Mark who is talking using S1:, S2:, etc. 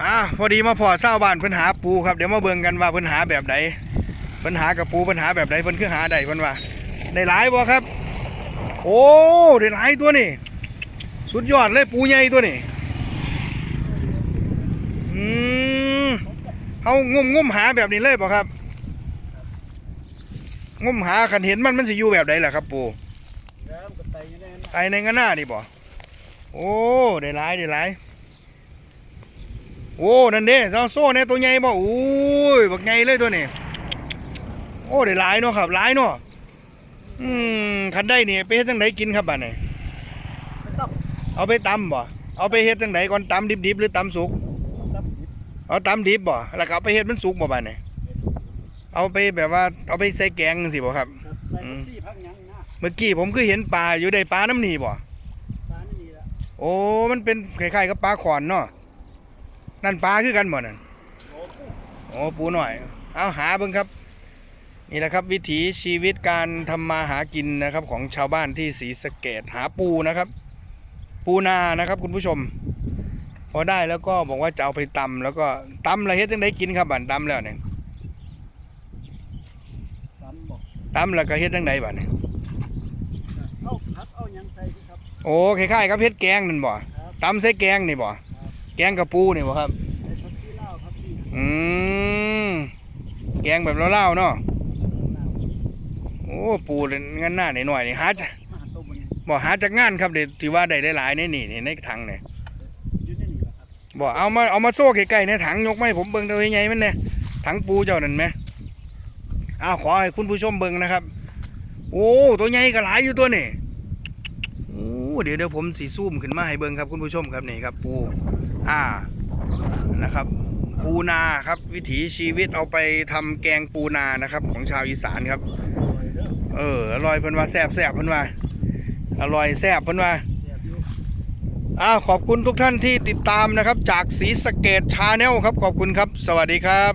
S1: อ่าพอดีมาพอเศร้าวบ้านเพิ่นหาปูครับเดี๋ยวมาเบิ่งกันว่าเพิ่นหาแบบใดเพิ่นหากับปูเพิ่นหาแบบใดเพิ่นคือหาใดเพิ่นว่าได้หลายบ่ครับ โอ้ได้หลายตัวนี่ สุดยอดเลยปูใหญ่ตัวนี่อืมเฮางมงมหาแบบนี้เลยบ่ครับงมหาคันเห็นมันมันสิอยู่แบบใดล่ะครับปู
S2: แล้วมันก็ไตอยู่ในนั้น
S1: ไตในงานหน้านี่บ่โอ้ได้หลายได้หลาย โอ้ นั่นเด้ซาโซ่เนี่ยตัวใหญ่บ่โอ้ยบักใหญ่เลยตัวนี้ โอ้ได้หลายเนาะครับหลายเนาะอืมคันได้นี่ไปเฮ็ดจังไดกินครับบัดนี้
S2: ไม่ต้อง
S1: เอาไปตำบ่ เอาไปเฮ็ดจังไดก่อนตำดิบๆหรือตำสุก
S2: รับผิด
S1: เอาตำดิบบ่ แล้วก็เอาไปเฮ็ดมันสุกบ่บัดนี้เอาไปแบบว่าเอาไปใส่แกงจังซี่บ่ครับ
S2: ครับ ใส่ผักซี่พักหยังนะ
S1: เมื่อกี้ผมคือเห็นปลาอยู่ได้ปลาน้ำนี่บ่
S2: ปลานี่นี่ละ
S1: โอ้ มันเป็นคล้ายๆกับปลาขอนเนาะ นั่นปลาคือกันหมดนั่น
S2: โอ้โห
S1: โอ้ปูหน่อย เอาหาเบิ่งครับ นี่แหละครับวิถีชีวิตการทำมาหากินนะครับของชาวบ้านที่ศรีสะเกดหาปูนะครับ ปูนานะครับ คุณผู้ชม พอได้แล้วก็บอกว่าจะเอาไปตำแล้วก็ตำอะไรเฮ็ดจังได้กินครับบันตำแล้วเนี่ย
S2: ตำบอก
S1: ตำแล้วก็เฮ็ดจังไดบัดเนี่ย
S2: เอาผักเอาหยังใส่สิครับ
S1: โอ้คล้ายๆกับเฮ็ดแกงนั่นบ่
S2: ครับ
S1: ตำใส่แกงนี่บ่ แกงกับปูนี่บ่ครับ อืม แกงแบบเล่าๆเนาะ โอ้ปูเล่นงานหน้าหน่อยๆนี่หาจะ
S2: มาต้มมัน
S1: บ่หาจากงานครับเด็ดที่ว่าได้หลายๆในนี่นี่ในถังเนี่ย
S2: บ
S1: บ่เอามาเอามาโซ่ใกล้ๆในถังยกมาให้ผมเบิ่งตัวใหญ่ๆมันเนี่ยถังปูเจ้านั่นไหมอ้าวขอให้คุณผู้ชมเบิ่งนะครับ โอ้ตัวใหญ่ก็หลายอยู่ตัวนี่โอ้เดี๋ยวเดี๋ยวผมสีซูมขึ้นมาให้เบิ่งครับคุณผู้ชมครับนี่ครับปู อ่านะครับปูนาครับ วิถีชีวิตเอาไปทำแกงปูนานะครับ ของชาวอีสานครับ
S2: เอ
S1: ออร่อยเพิ่นว่าแซ่บแซ่บเพิ่นว่าอร่อยแซ่บเพิ่นว่าอ้าวขอบคุณทุกท่านที่ติดตามนะครับ จากสีสะเกตชาแนลครับขอบคุณครับ สวัสดีครับ